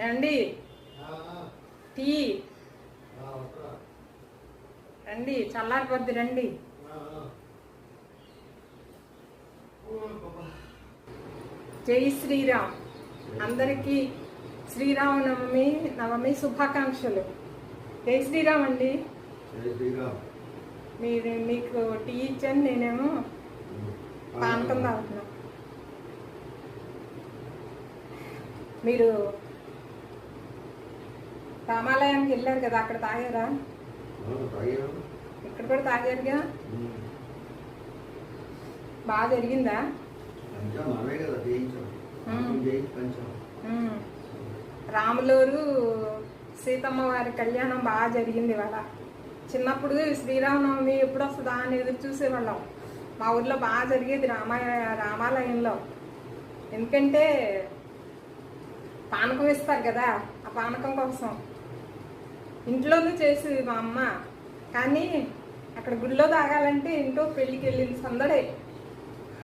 రండి. టీ. రండి చల్లారిపోద్ది రండి. జై శ్రీరామ్. అందరికీ శ్రీరామనవమి నవమి శుభాకాంక్షలు. జై శ్రీరామ్ అండి. మీరు మీకు టీ ఇచ్చాను నేనేమో పానకం తాగుతున్నా. మీరు రామాలయానికి వెళ్ళారు కదా అక్కడ తాగారా? ఇక్కడ కూడా తాగారుగా బాగా జరిగిందా. రాములూరు సీతమ్మ వారి కళ్యాణం బాగా జరిగింది ఇవాళ. చిన్నప్పుడు శ్రీరామనవమి ఎప్పుడు వస్తుందా అని ఎదురు చూసేవాళ్ళం. మా ఊర్లో బాగా జరిగేది రామాయ రామాలయంలో. ఎందుకంటే పానకం ఇస్తారు కదా. ఆ పానకం కోసం. ఇంట్లోనూ చేసేది మా అమ్మ. కానీ అక్కడ గుడిలో తాగాలంటే ఇంట్లో పెళ్ళికి వెళ్ళింది సందడే.